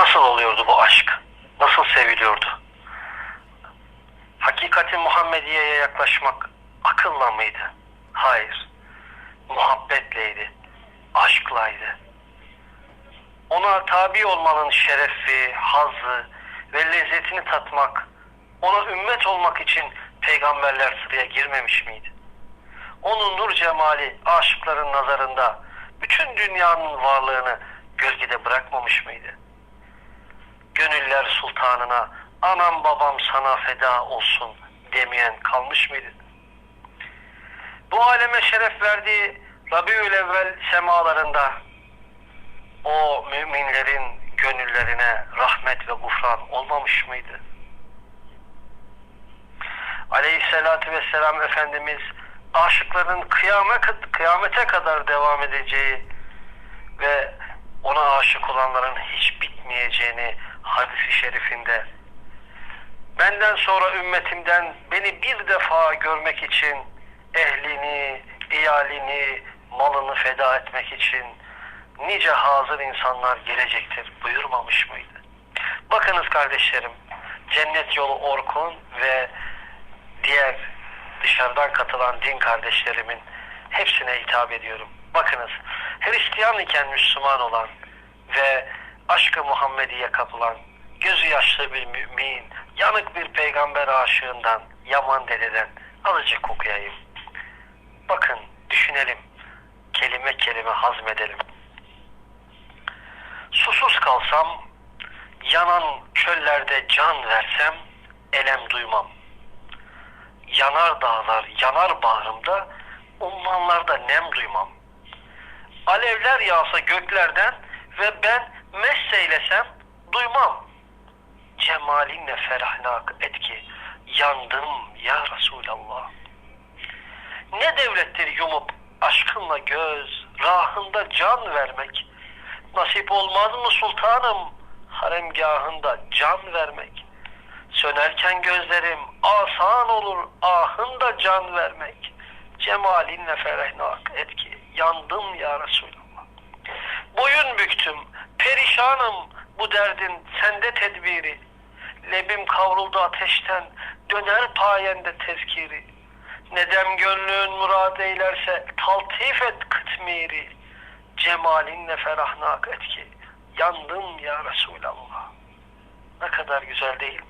Nasıl oluyordu bu aşk? Nasıl seviliyordu? Hakikati Muhammediye'ye yaklaşmak akılla mıydı? Hayır. Muhabbetleydi. Aşklaydı. Ona tabi olmanın şerefi, hazzı ve lezzetini tatmak, ona ümmet olmak için peygamberler sıraya girmemiş miydi? Onun nur cemali aşıkların nazarında bütün dünyanın varlığını gölgede bırakmamış mıydı? Gönüller sultanına anam babam sana feda olsun demeyen kalmış mıydı? Bu aleme şeref verdiği Rabiül Evvel semalarında o müminlerin gönüllerine rahmet ve gufran olmamış mıydı? Aleyhisselatü Vesselam Efendimiz aşıkların kıyame, kıyamete kadar devam edeceği ve ona aşık olanların hiç bitmeyeceğini hadisi şerifinde benden sonra ümmetimden beni bir defa görmek için ehlini, iyalini, malını feda etmek için nice hazır insanlar gelecektir buyurmamış mıydı? Bakınız kardeşlerim, Cennet Yolu Orkun ve diğer dışarıdan katılan din kardeşlerimin hepsine hitap ediyorum. Bakınız, Hristiyan iken Müslüman olan ve aşkı Muhammediye kapılan, gözü yaşlı bir mümin, yanık bir peygamber aşığından, Yaman dededen azıcık okuyayım. Bakın, düşünelim, kelime kelime hazmedelim. Susuz kalsam, yanan çöllerde can versem, elem duymam. Yanar dağlar, yanar bağrımda, ummanlarda nem duymam. Alevler yağsa göklerden ve ben messeylesem duymam. Cemalinle ferahnak et ki yandım ya Resulallah. Ne devlettir yumup aşkınla göz, rahında can vermek. Nasip olmaz mı sultanım haremgahında can vermek. Sönerken gözlerim asan olur ahında can vermek. Cemalinle ferahnak et ki yandım ya Resulallah. Boyun büktüm, perişanım bu derdin sende tedbiri. Lebim kavruldu ateşten, döner payende tezkiri. Nedem gönlün murad eylerse taltif et kıtmiri. Cemalinle ferahnak et ki yandım ya Resulallah. Ne kadar güzel değil mi?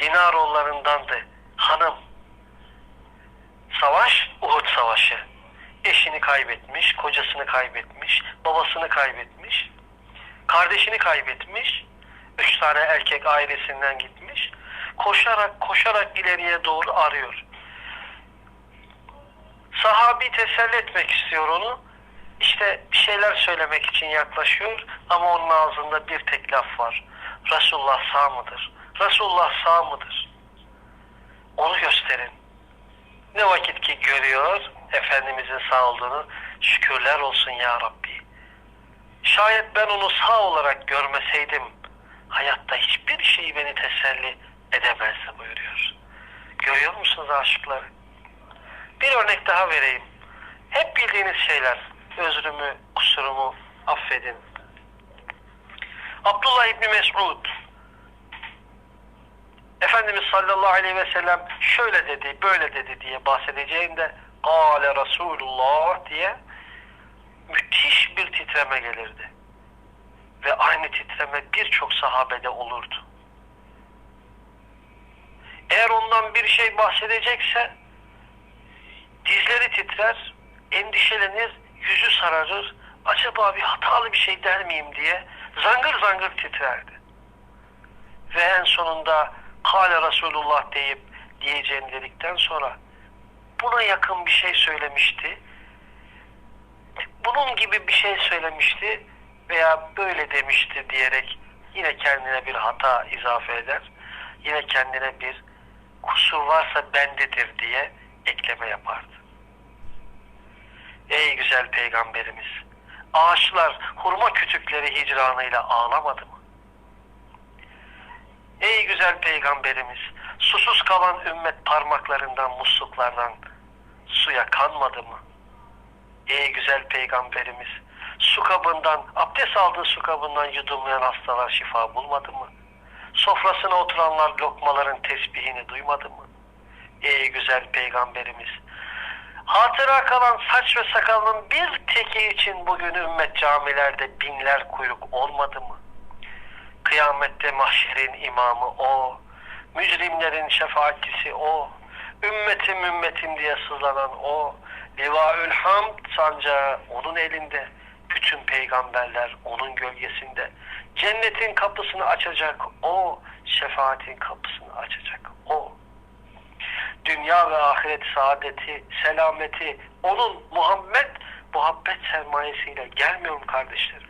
Dinaroğullarındandı hanım. Savaş Uhud Savaşı. Eşini kaybetmiş, kocasını kaybetmiş, babasını kaybetmiş, kardeşini kaybetmiş, üç tane erkek ailesinden gitmiş. Koşarak koşarak ileriye doğru arıyor. Sahabi teselli etmek istiyor onu. İşte bir şeyler söylemek için yaklaşıyor ama onun ağzında bir tek laf var. Resulullah sağ mıdır? Resulullah sağ mıdır? Onu gösterin. Ne vakit ki görüyor Efendimizin sağ olduğunu şükürler olsun ya Rabbi. Şayet ben onu sağ olarak görmeseydim hayatta hiçbir şey beni teselli edemezdi buyuruyor. Görüyor musunuz aşıkları? Bir örnek daha vereyim. Hep bildiğiniz şeyler. Özrümü, kusurumu affedin. Abdullah İbni Mes'ud Efendimiz sallallahu aleyhi ve sellem şöyle dedi, böyle dedi diye bahsedeceğinde Kale Resulullah diye müthiş bir titreme gelirdi. Ve aynı titreme birçok sahabede olurdu. Eğer ondan bir şey bahsedecekse dizleri titrer, endişelenir, yüzü sararır, acaba bir hatalı bir şey der miyim diye zangır zangır titrerdi. Ve en sonunda Kale Resulullah deyip diyeceğini dedikten sonra buna yakın bir şey söylemişti. Bunun gibi bir şey söylemişti veya böyle demişti diyerek yine kendine bir hata izafe eder. Yine kendine bir kusur varsa bendedir diye ekleme yapardı. Ey güzel peygamberimiz! Ağaçlar hurma kütükleri hicranıyla ağlamadı mı? Ey güzel peygamberimiz! Susuz kalan ümmet parmaklarından, musluklardan suya kanmadı mı? Ey güzel peygamberimiz! su kabından, abdest aldığı su kabından yudumlayan hastalar şifa bulmadı mı? Sofrasına oturanlar lokmaların tesbihini duymadı mı? Ey güzel peygamberimiz! Hatıra kalan saç ve sakalının bir teki için bugün ümmet camilerde binler kuyruk olmadı mı? Kıyamette mahşerin imamı o, mücrimlerin şefaatçisi o, ümmetim ümmetim diye sızlanan o, Livaül Hamd sancağı onun elinde, bütün peygamberler onun gölgesinde, cennetin kapısını açacak o, şefaatin kapısını açacak o. Dünya ve ahiret saadeti, selameti, onun Muhammed muhabbet sermayesiyle gelmiyor mu kardeşlerim?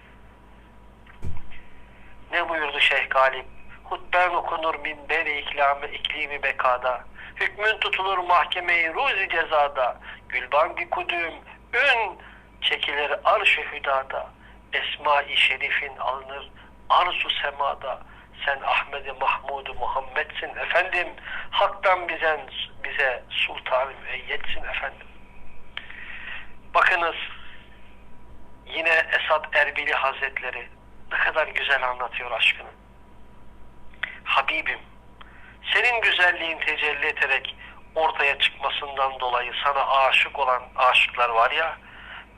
Ne buyurdu Şeyh Galip? Hutben okunur minberi iklami, iklimi bekada. Hükmün tutulur mahkemeyi ruzi cezada. Gülbangi kudüm, ün çekilir arş-ı hüdada. Esma-i şerifin alınır arzu semada. Sen Ahmet-i Mahmud-u Muhammed'sin efendim. Hak'tan bize, bize sultan-ı müeyyetsin efendim. Bakınız yine Esad Erbili Hazretleri ne kadar güzel anlatıyor aşkını. Habibim, senin güzelliğin tecelli ederek ortaya çıkmasından dolayı sana aşık olan aşıklar var ya,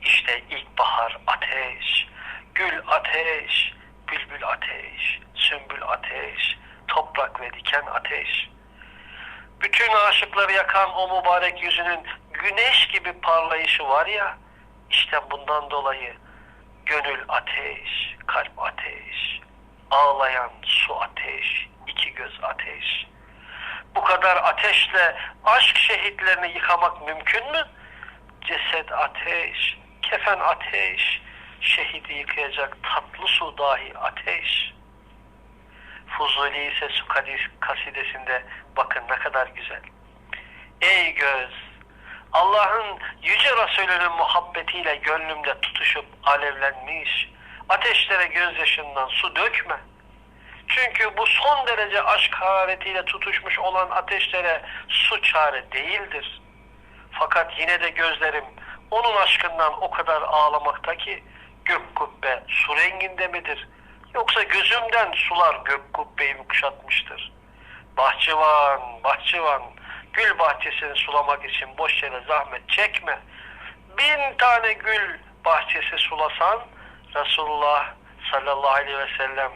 işte ilkbahar ateş, gül ateş, bülbül ateş, sümbül ateş, toprak ve diken ateş. Bütün aşıkları yakan o mübarek yüzünün güneş gibi parlayışı var ya, işte bundan dolayı gönül ateş, kalp ateş, ağlayan su ateş, iki göz ateş. Bu kadar ateşle aşk şehitlerini yıkamak mümkün mü? Ceset ateş, kefen ateş, şehidi yıkayacak tatlı su dahi ateş. Fuzuli ise su kasidesinde bakın ne kadar güzel. Ey göz, Allah'ın yüce Resulünün muhabbetiyle gönlümde tutuşup alevlenmiş, ateşlere gözyaşından su dökme. Çünkü bu son derece aşk hararetiyle tutuşmuş olan ateşlere su çare değildir. Fakat yine de gözlerim onun aşkından o kadar ağlamakta ki gök kubbe su renginde midir? Yoksa gözümden sular gök kubbeyi kuşatmıştır. Bahçıvan, bahçıvan, gül bahçesini sulamak için boş yere zahmet çekme. Bin tane gül bahçesi sulasan Resulullah sallallahu aleyhi ve sellem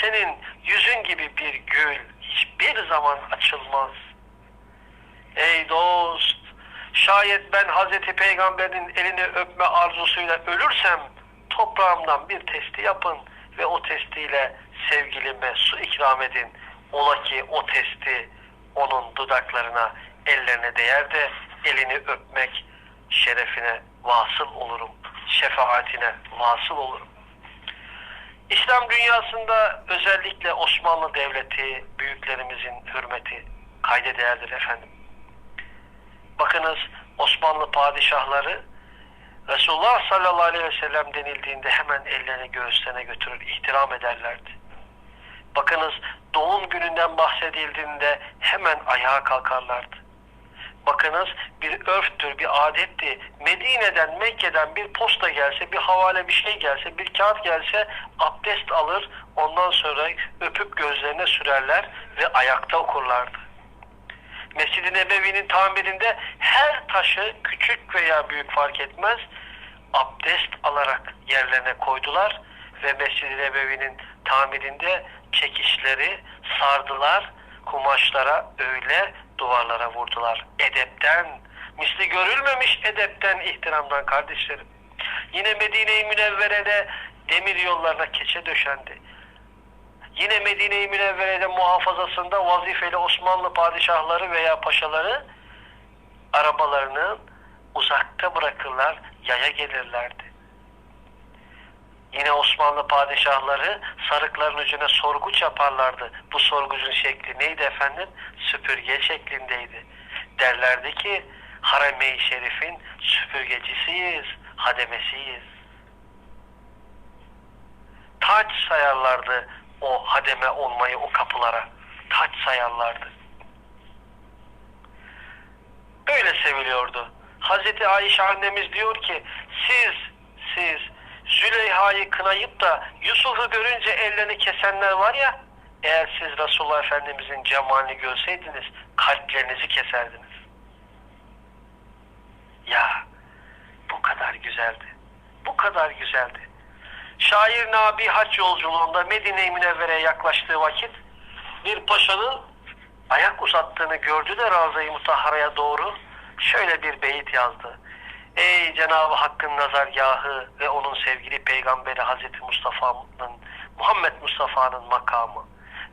senin yüzün gibi bir gül hiçbir zaman açılmaz. Ey dost, şayet ben Hazreti Peygamber'in elini öpme arzusuyla ölürsem toprağımdan bir testi yapın ve o testiyle sevgilime su ikram edin. Ola ki o testi onun dudaklarına, ellerine değer de elini öpmek şerefine vasıl olurum. Şefaatine vasıl olurum. İslam dünyasında özellikle Osmanlı Devleti, büyüklerimizin hürmeti kayda değerdir efendim. Bakınız Osmanlı padişahları Resulullah sallallahu aleyhi ve sellem denildiğinde hemen ellerini göğüslerine götürür, ihtiram ederlerdi. Bakınız doğum gününden bahsedildiğinde hemen ayağa kalkarlardı. Bakınız bir örftür, bir adetti. Medine'den, Mekke'den bir posta gelse, bir havale bir şey gelse, bir kağıt gelse abdest alır, ondan sonra öpüp gözlerine sürerler ve ayakta okurlardı. Mescid-i Nebevi'nin tamirinde her taşı küçük veya büyük fark etmez abdest alarak yerlerine koydular ve Mescid-i Nebevi'nin tamirinde çekişleri sardılar, kumaşlara öyle duvarlara vurdular. Edepten, misli görülmemiş edepten, ihtiramdan kardeşlerim. Yine Medine-i Münevvere'de demir yollarına keçe döşendi. Yine Medine-i Münevvere'de muhafazasında vazifeli Osmanlı padişahları veya paşaları arabalarını uzakta bırakırlar, yaya gelirlerdi. Yine Osmanlı padişahları sarıkların ucuna sorguç yaparlardı. Bu sorgucun şekli neydi efendim? Süpürge şeklindeydi. Derlerdi ki Harem-i Şerif'in süpürgecisiyiz, hademesiyiz. Taç sayarlardı o hademe olmayı o kapılara. Taç sayarlardı. Böyle seviliyordu. Hazreti Ayşe annemiz diyor ki siz, siz Züleyha'yı kınayıp da Yusuf'u görünce ellerini kesenler var ya, eğer siz Resulullah Efendimizin cemalini görseydiniz kalplerinizi keserdiniz. Ya bu kadar güzeldi. Bu kadar güzeldi. Şair Nabi haç yolculuğunda Medine-i Münevvere'ye yaklaştığı vakit bir paşanın ayak uzattığını gördü de Ravza-i doğru şöyle bir beyit yazdı. Ey Cenab-ı Hakk'ın nazargahı ve onun sevgili peygamberi Hazreti Mustafa'nın Muhammed Mustafa'nın makamı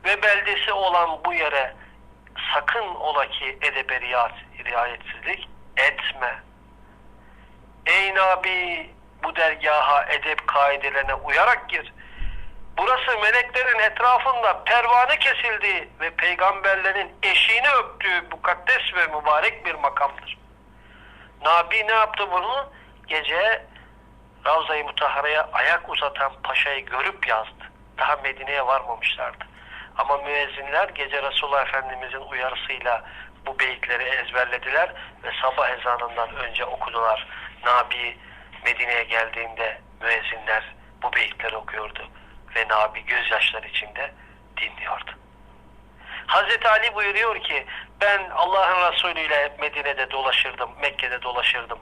ve beldesi olan bu yere sakın ola ki edebe riayetsizlik etme. Ey Nabi bu dergaha edep kaidelerine uyarak gir. Burası meleklerin etrafında pervane kesildiği ve peygamberlerin eşiğini öptüğü mukaddes ve mübarek bir makamdır. Nabi ne yaptı bunu? Gece Ravza-i Mutahhara'ya ayak uzatan paşayı görüp yazdı. Daha Medine'ye varmamışlardı. Ama müezzinler gece Resulullah Efendimizin uyarısıyla bu beyitleri ezberlediler ve sabah ezanından önce okudular. Nabi Medine'ye geldiğinde müezzinler bu beyitleri okuyordu ve Nabi gözyaşları içinde dinliyordu. Hazreti Ali buyuruyor ki ben Allah'ın Resulü ile Medine'de dolaşırdım, Mekke'de dolaşırdım.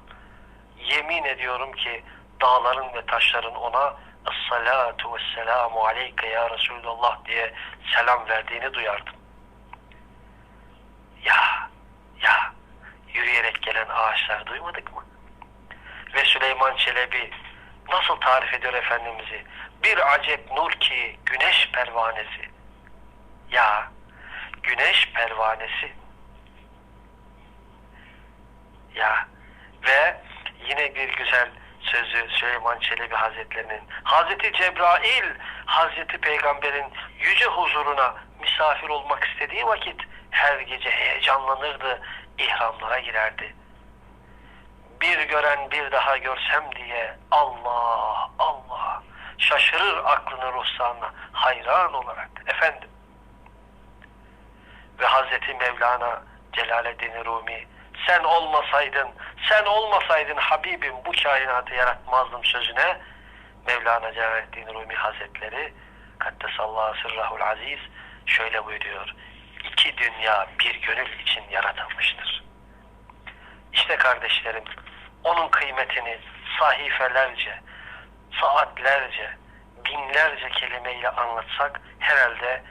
Yemin ediyorum ki dağların ve taşların ona Es-salatu vesselamu aleyke ya Resulallah diye selam verdiğini duyardım. Ya, ya yürüyerek gelen ağaçlar duymadık mı? Ve Süleyman Çelebi nasıl tarif ediyor Efendimiz'i? Bir acep nur ki güneş pervanesi. Ya güneş pervanesi. Ya ve yine bir güzel sözü Süleyman Çelebi Hazretlerinin Hazreti Cebrail Hazreti Peygamber'in yüce huzuruna misafir olmak istediği vakit her gece heyecanlanırdı, ihramlara girerdi. Bir gören bir daha görsem diye Allah Allah şaşırır aklını ruhsanına hayran olarak efendim. Ve Hazreti Mevlana Celaleddin Rumi sen olmasaydın, sen olmasaydın Habibim bu kainatı yaratmazdım sözüne Mevlana Celaleddin Rumi Hazretleri Kaddesallahu sırrahul aziz şöyle buyuruyor. İki dünya bir gönül için yaratılmıştır. İşte kardeşlerim onun kıymetini sahifelerce, saatlerce, binlerce kelimeyle anlatsak herhalde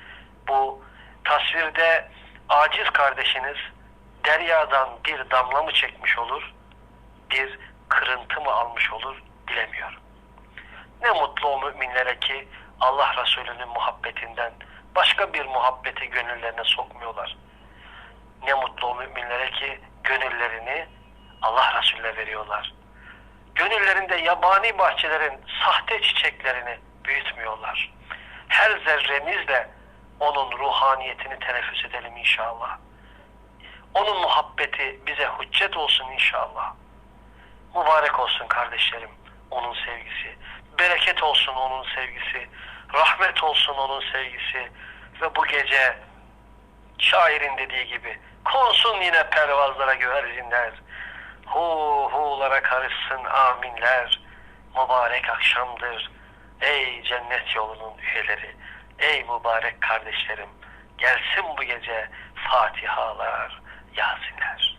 bu tasvirde aciz kardeşiniz deryadan bir damla mı çekmiş olur, bir kırıntı mı almış olur bilemiyorum. Ne mutlu o müminlere ki Allah Resulü'nün muhabbetinden başka bir muhabbeti gönüllerine sokmuyorlar. Ne mutlu o müminlere ki gönüllerini Allah Resulüne veriyorlar. Gönüllerinde yabani bahçelerin sahte çiçeklerini büyütmüyorlar. Her zerremizle onun ruhaniyetini teneffüs edelim inşallah. Onun muhabbeti bize hüccet olsun inşallah. Mübarek olsun kardeşlerim onun sevgisi. Bereket olsun onun sevgisi. Rahmet olsun onun sevgisi. Ve bu gece şairin dediği gibi konsun yine pervazlara güvercinler. Hu hu'lara karışsın aminler. Mübarek akşamdır. Ey cennet yolunun üyeleri. Ey mübarek kardeşlerim. Gelsin bu gece Fatihalar, Yasinler.